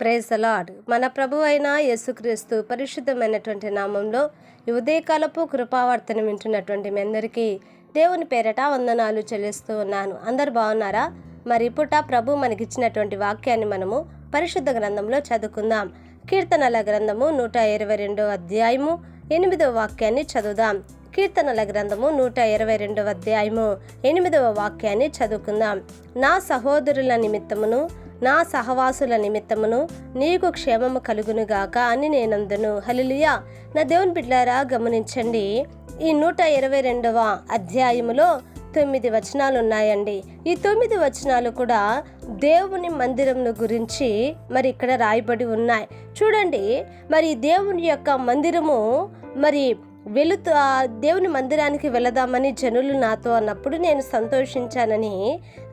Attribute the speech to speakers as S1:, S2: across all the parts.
S1: Praise అలాడ్ మన ప్రభు అయిన యేసుక్రీస్తు పరిశుద్ధమైనటువంటి నామంలో ఉదయకాలపు కృపావర్తన వింటున్నటువంటి మీ అందరికీ దేవుని పేరట వందనాలు చెల్లిస్తూ ఉన్నాను. అందరు బాగున్నారా? మరి ఇప్పుట ప్రభు మనకిచ్చినటువంటి వాక్యాన్ని మనము పరిశుద్ధ గ్రంథంలో చదువుకుందాం. కీర్తనల గ్రంథము నూట ఇరవై రెండో అధ్యాయము ఎనిమిదవ వాక్యాన్ని చదువుదాం. కీర్తనల గ్రంథము నూట ఇరవై రెండవ అధ్యాయము ఎనిమిదవ వాక్యాన్ని చదువుకుందాం. నా సహోదరుల నిమిత్తమును నా సహవాసుల నిమిత్తమును నీకు క్షేమము కలుగునుగాక అని నేనందును. హలిలుయా నా దేవుని బిడ్డారా గమనించండి. ఈ నూట ఇరవై రెండవ అధ్యాయములో తొమ్మిది వచనాలు ఉన్నాయండి ఈ తొమ్మిది వచనాలు కూడా దేవుని మందిరంను గురించి మరి ఇక్కడ రాయబడి ఉన్నాయి. చూడండి మరి దేవుని యొక్క మందిరము మరి వెళుతూ ఆ దేవుని మందిరానికి వెళదామని జనులు నాతో అన్నప్పుడు నేను సంతోషించానని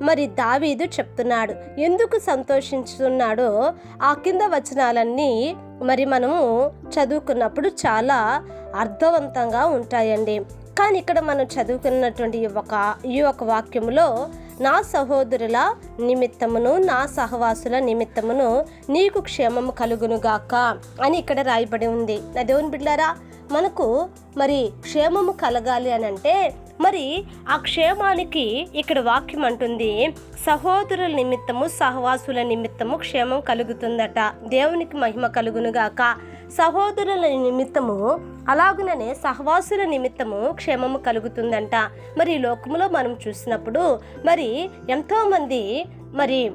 S1: మరి దావీదు చెప్తున్నాడు. ఎందుకు సంతోషించుతున్నాడో ఆ కింద వచనాలన్నీ మరి మనము చదువుకున్నప్పుడు చాలా అర్థవంతంగా ఉంటాయండి. కానీ ఇక్కడ మనం చదువుకున్నటువంటి ఒక ఈ ఒక వాక్యములో నా సహోదరుల నిమిత్తమును నా సహవాసుల నిమిత్తమును నీకు క్షేమము కలుగునుగాక అని ఇక్కడ రాయబడి ఉంది. నా దేవుని బిడ్డారా మనకు మరి క్షేమము కలగాలి అని అంటే మరి ఆ క్షేమానికి ఇక్కడ వాక్యం అంటుంది సహోదరుల నిమిత్తము సహవాసుల నిమిత్తము క్షేమం కలుగుతుందట దేవునికి మహిమ కలుగునుగాక సహోదరుల నిమిత్తము అలాగుననే సహవాసుల నిమిత్తము క్షేమము కలుగుతుందంట. మరి లోకములో మనం చూసినప్పుడు మరి ఎంతోమంది మరి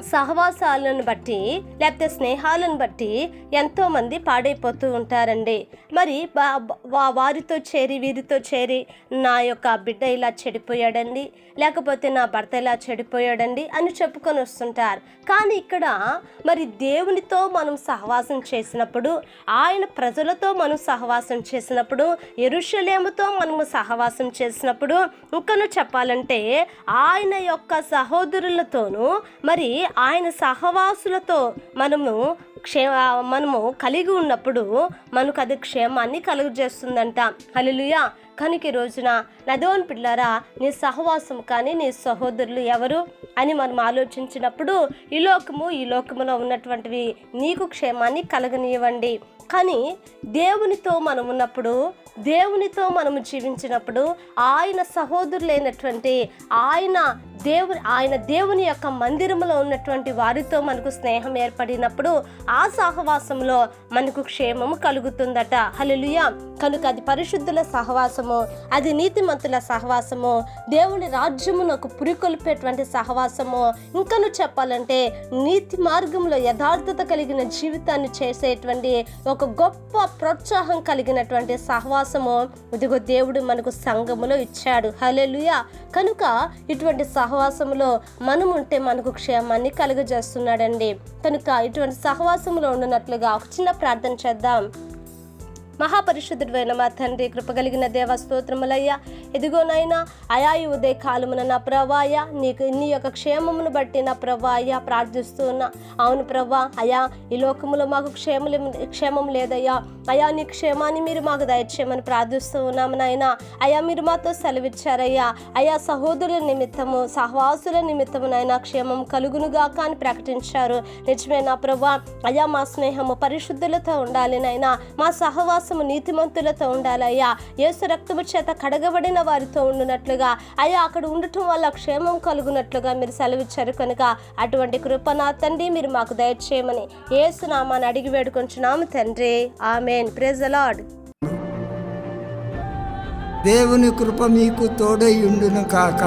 S1: సహవాసాలను బట్టి లేకపోతే స్నేహాలను బట్టి ఎంతోమంది పాడైపోతూ ఉంటారండి. మరి బా- వారితో చేరి వీరితో చేరి నా యొక్క బిడ్డ ఇలా చెడిపోయాడండి లేకపోతే నా భర్త ఇలా చెడిపోయాడండి అని చెప్పుకొని వస్తుంటారు. కానీ ఇక్కడ మరి దేవునితో మనం సహవాసం చేసినప్పుడు ఆయన ప్రజలతో మనం సహవాసం చేసినప్పుడు ఎరుషలేముతో మనము సహవాసం చేసినప్పుడు ఇంకను చెప్పాలంటే ఆయన యొక్క సహోదరులతోనూ మరి ఆయన సహవాసులతో మనము క్షే మనము కలిగి ఉన్నప్పుడు మనకు అది క్షేమాన్ని కలుగజేస్తుందంట. హల్లెలూయా. కనుక రోజున నదోన్ పిల్లారా నీ సహవాసం కానీ నీ సహోదరులు ఎవరు అని మనం ఆలోచించినప్పుడు ఈ లోకము ఈ లోకములో ఉన్నటువంటివి నీకు క్షేమాన్ని కలగనివ్వండి కానీ దేవునితో మనం ఉన్నప్పుడు దేవునితో మనము జీవించినప్పుడు ఆయన సహోదరులైనటువంటి ఆయన దేవుని ఆయన దేవుని యొక్క మందిరంలో ఉన్నటువంటి వారితో మనకు స్నేహం ఏర్పడినప్పుడు ఆ సహవాసంలో మనకు క్షేమము కలుగుతుందట. హలలుయ కనుక అది పరిశుద్ధుల సహవాసము అది నీతిమంతుల సహవాసము దేవుని రాజ్యమునకు పురికొల్పేటువంటి సహవాసము ఇంకను చెప్పాలంటే నీతి మార్గంలో యథార్థత కలిగిన జీవితాన్ని చేసేటువంటి ఒక గొప్ప ప్రోత్సాహం కలిగినటువంటి సహవాసము ఇదిగో దేవుడు మనకు సంఘములో ఇచ్చాడు. హలెలుయా కనుక ఇటువంటి సహవాసములో మనం ఉంటే మనకు క్షేమాన్ని కలుగజేస్తున్నాడండి. కనుక ఇటువంటి సహవాసములో ఉన్నట్లుగా ఒక చిన్న ప్రార్థన చేద్దాం. మహాపరిశుద్ధుడైన మా తండ్రి కృపగలిగిన దేవ స్తోత్రములయ్యా. ఇదిగోనైనా అయా ఈ ఉదయ కాలమున నా ప్రవాయ నీకు నీ యొక్క క్షేమమును బట్టి నా ప్రవాయ ప్రార్థిస్తూ ఉన్నా. అవును ప్రవ్వా అయా ఈ లోకములో మాకు క్షేమం క్షేమం లేదయ్యా. అయా నీ క్షేమాన్ని మీరు మాకు దయచేయమని ప్రార్థిస్తూ ఉన్నాము నాయన. అయా మీరు మాతో సెలవిచ్చారయ్యా. అయా సహోదరుల నిమిత్తము సహవాసుల నిమిత్తము నాయన క్షేమం కలుగునుగాక అని ప్రకటించారు. నిజమే నా ప్రభా అయా మా స్నేహము పరిశుద్ధులతో ఉండాలి నాయన. మా విశ్వాసము నీతిమంతులతో ఉండాలయ్యా. యేసు రక్తము చేత కడగబడిన వారితో ఉండునట్లుగా. అయ్యా అక్కడ ఉండటం వల్ల క్షేమం కలుగునట్లుగా మీరు సెలవిచ్చారు కనుక అటువంటి కృప నా తండ్రి మీరు మాకు దయచేయమని యేసు నామాన్ని అడిగి వేడుకొంచున్నాము తండ్రి. ఆమెన్. ప్రెజ్ లార్డ్
S2: దేవుని కృప మీకు తోడై ఉండును కాక.